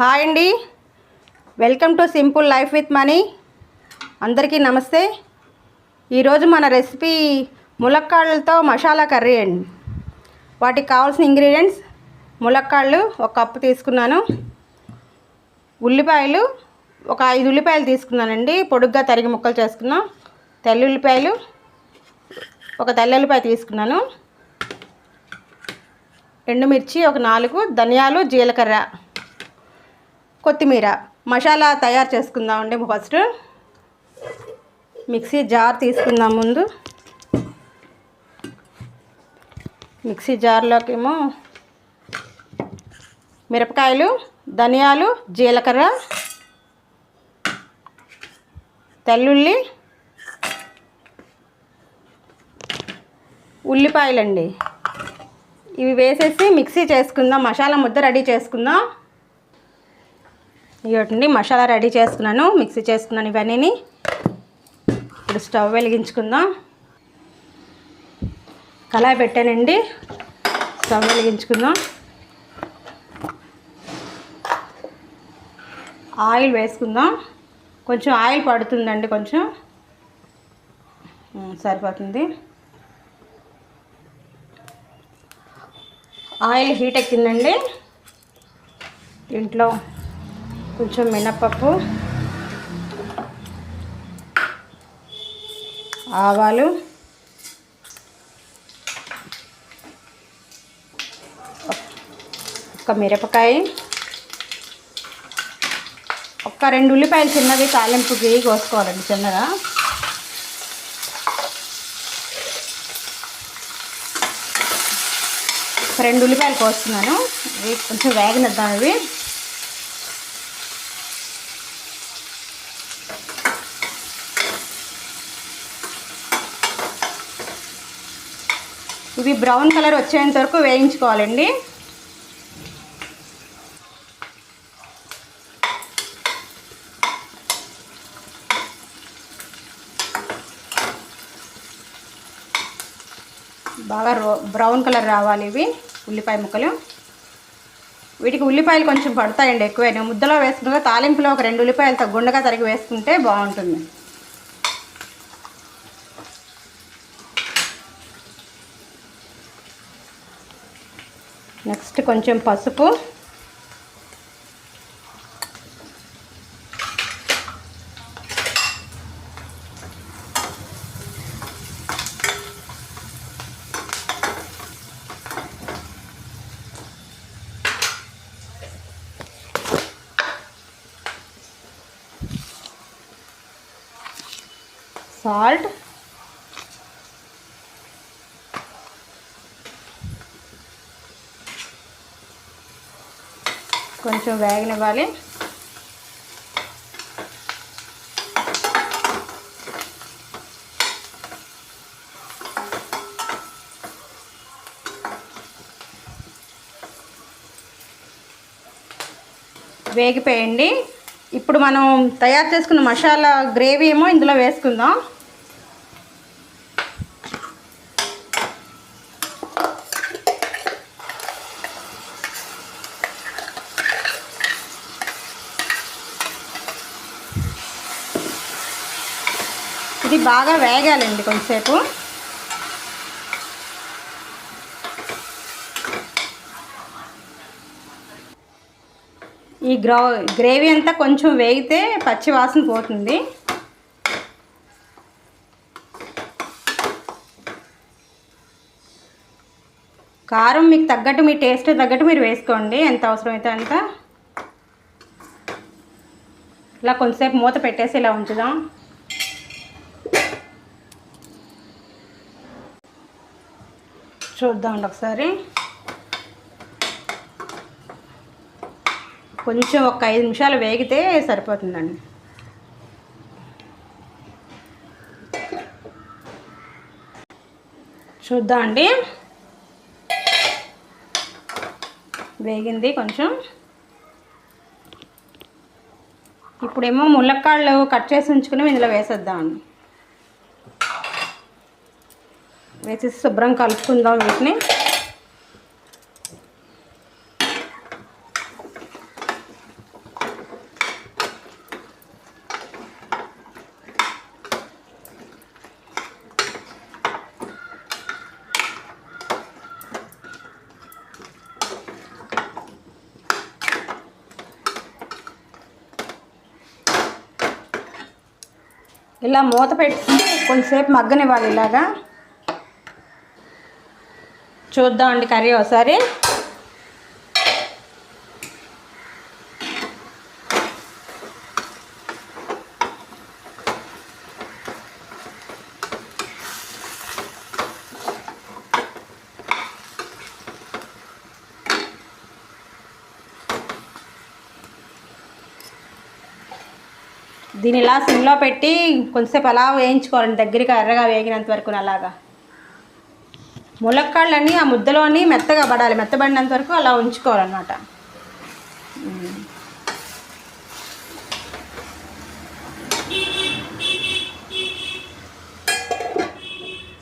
Hi అండి. Welcome to simple life with money. అందరికీ నమస్తే. ఈరోజు మన రెసిపీ ములక్కాళ్ళతో మసాలా కర్రీ అండి. వాటికి కావాల్సిన ఇంగ్రీడియంట్స్ ములక్కాళ్ళు ఒక కప్పు తీసుకున్నాను. ఉల్లిపాయలు ఒక ఐదు ఉల్లిపాయలు తీసుకున్నానండి. పొడుగ్గా తరిగి ముక్కలు చేసుకున్నాం. తెల్ల ఉల్లిపాయలు ఒక తెల్ల ఉల్లిపాయ తీసుకున్నాను. ఎండుమిర్చి ఒక నాలుగు ధనియాలు జీలకర్ర. కొత్తిమీర మసాలా తయారు చేసుకుందామండి ఫస్ట్. మిక్సీ జార్ తీసుకుందాం ముందు. మిక్సీ జార్లోకి ఏమో మిరపకాయలు ధనియాలు జీలకర్ర తెల్లుల్లి ఉల్లిపాయలండి. ఇవి వేసేసి మిక్సీ చేసుకుందాం మసాలా ముద్ద రెడీ చేసుకుందాం. ఇవ్వండి మసాలా రెడీ చేసుకున్నాను మిక్సీ చేసుకున్నాను ఇవన్నీ ఇప్పుడు స్టవ్ వెలిగించుకుందాం. కళాయి పెట్టానండి స్టవ్ వెలిగించుకుందాం. ఆయిల్ వేసుకుందాం. కొంచెం ఆయిల్ పడుతుందండి కొంచెం. సరిపోతుంది. ఆయిల్ హీట్ ఎక్కిందండి. దీంట్లో కొంచెం మినప్పప్పు ఆవాలు ఒక మిరపకాయ ఒక్క రెండు ఉల్లిపాయలు చిన్నవి తాలింపుకి కోసుకోవాలండి చిన్నగా. ఒక రెండు ఉల్లిపాయలు కోస్తున్నాను. ఇవి కొంచెం వేగనిద్దాం ఇవి. ఇవి బ్రౌన్ కలర్ వచ్చేంత వరకు వేయించుకోవాలండి. బాగా రో బ్రౌన్ కలర్ రావాలి ఇవి ఉల్లిపాయ ముక్కలు. వీటికి ఉల్లిపాయలు కొంచెం పడతాయండి ఎక్కువ ముద్దలో వేసుకుంటే తాలింపులో ఒక రెండు ఉల్లిపాయలు గుండగా తరిగి వేసుకుంటే బాగుంటుంది. నెక్స్ట్ కొంచెం పసుపు. సాల్ట్ కొంచెం వేగనివ్వాలి. వేగిపోయండి. ఇప్పుడు మనం తయారు చేసుకున్న మసాలా గ్రేవీ ఏమో ఇందులో వేసుకుందాం. ఇది బాగా వేగాలండి కొంతసేపు. ఈ గ్రౌ గ్రేవీ అంతా కొంచెం వేగితే పచ్చి వాసన పోతుంది. కారం మీకు తగ్గట్టు మీ టేస్ట్ తగ్గట్టు మీరు వేసుకోండి. ఎంత అవసరమైతే అంత. ఇలా కొంతసేపు మూత పెట్టేసి ఇలా ఉంచుదాం. చూద్దామండి ఒకసారి. కొంచెం ఒక ఐదు నిమిషాలు వేగితే సరిపోతుందండి. చూద్దాం అండి వేగింది కొంచెం. ఇప్పుడేమో ములక్కాళ్ళు కట్ చేసి ఉంచుకుని ఇందులో వేసేద్దామండి వేసేసి శుభ్రం కలుపుకుందాం వీటిని. ఇలా మూత పెట్టి కొంచెంసేపు మగ్గనివ్వాలి ఇలాగా. చూద్దామండి కర్రీ ఒకసారి. దీని ఇలా సిమ్లో పెట్టి కొంచెంసేపు అలా వేయించుకోవాలండి. దగ్గరికి ఎర్రగా వేగినంత వరకు అలాగా ములక్కాళ్ళని ఆ ముద్దలోని మెత్తగా పడాలి. మెత్తబడినంత వరకు అలా ఉంచుకోవాలన్నమాట.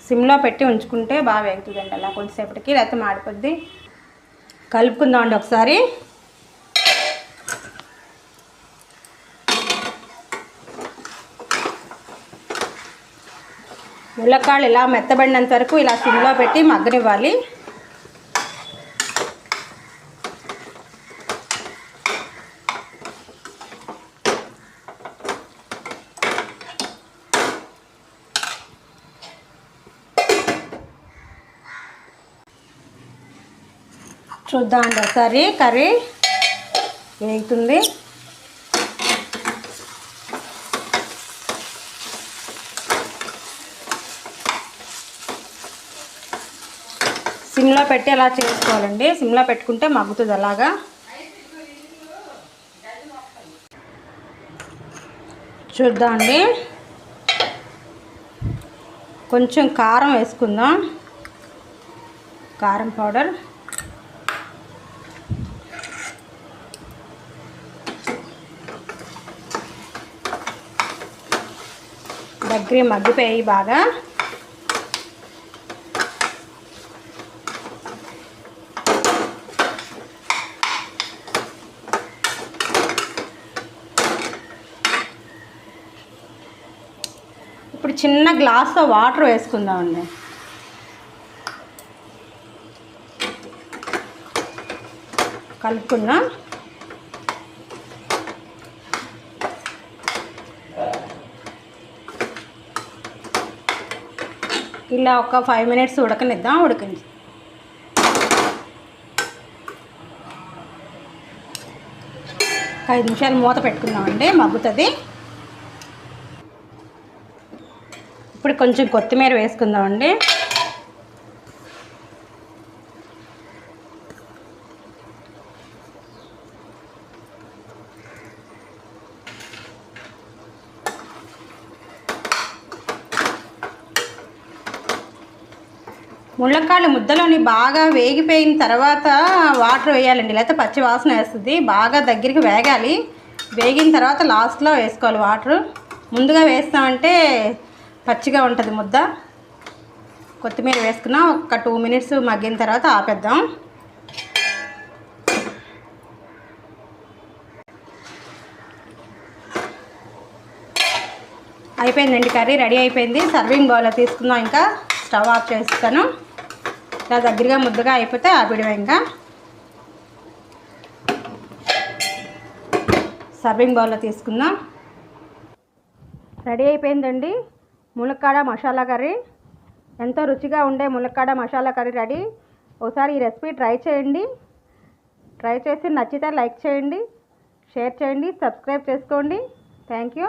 సిమ్లో పెట్టి ఉంచుకుంటే బాగా వేగుతుందండి. అలా కొద్దిసేపటికి లేకపోతే మాడిపోద్ది. కలుపుకుందామండి ఒకసారి. ములక్కాళ్ళు ఇలా మెత్తబడినంత వరకు ఇలా సిమ్లో పెట్టి మగ్గనివ్వాలి. చూద్దామండి ఒకసారి. కర్రీ వేగుతుంది. సిమ్లో పెట్టి అలా చేసుకోవాలండి. సిమ్లో పెట్టుకుంటే మగ్గుతుంది అలాగా. చూద్దామండి. కొంచెం కారం వేసుకుందాం. కారం పౌడర్. దగ్గర మగ్గిపోయి బాగా. చిన్న గ్లాస్లో వాటర్ వేసుకుందామండి. కలుపుకుందాం. ఇలా ఒక ఫైవ్ మినిట్స్ ఉడకనిద్దాం ఉడికించి ఐదు నిమిషాలు మూత పెట్టుకుందామండి మగ్గుతుంది. ఇప్పుడు కొంచెం కొత్తిమీర వేసుకుందామండి. ముళ్ళకాళ్ళు ముద్దలోని బాగా వేగిపోయిన తర్వాత వాటర్ వేయాలండి లేకపోతే పచ్చి వాసన వేస్తుంది. బాగా దగ్గరికి వేగాలి. వేగిన తర్వాత లాస్ట్లో వేసుకోవాలి వాటర్. ముందుగా వేస్తామంటే పచ్చిగా ఉంటుంది ముద్ద. కొత్తిమీర వేసుకున్నా ఒక టూ మినిట్స్ మగ్గిన తర్వాత ఆపేద్దాం. అయిపోయిందండి కర్రీ రెడీ అయిపోయింది. సర్వింగ్ బౌల్లో తీసుకుందాం ఇంకా. స్టవ్ ఆఫ్ చేస్తాను. ఇలా దగ్గరగా ముద్దగా అయిపోతే ఆపిడమే ఇంకా. సర్వింగ్ బౌల్లో తీసుకుందాం. రెడీ అయిపోయిందండి. ములక్కాడ మసాలా కర్రీ. ఎంతో రుచిగా ఉండే ములక్కాడ మసాలా కర్రీ రెడీ. ఒకసారి ఈ రెసిపీ ట్రై చేయండి. ట్రై చేసి నచ్చితే లైక్ చేయండి షేర్ చేయండి సబ్స్క్రైబ్ చేసుకోండి. Thank you.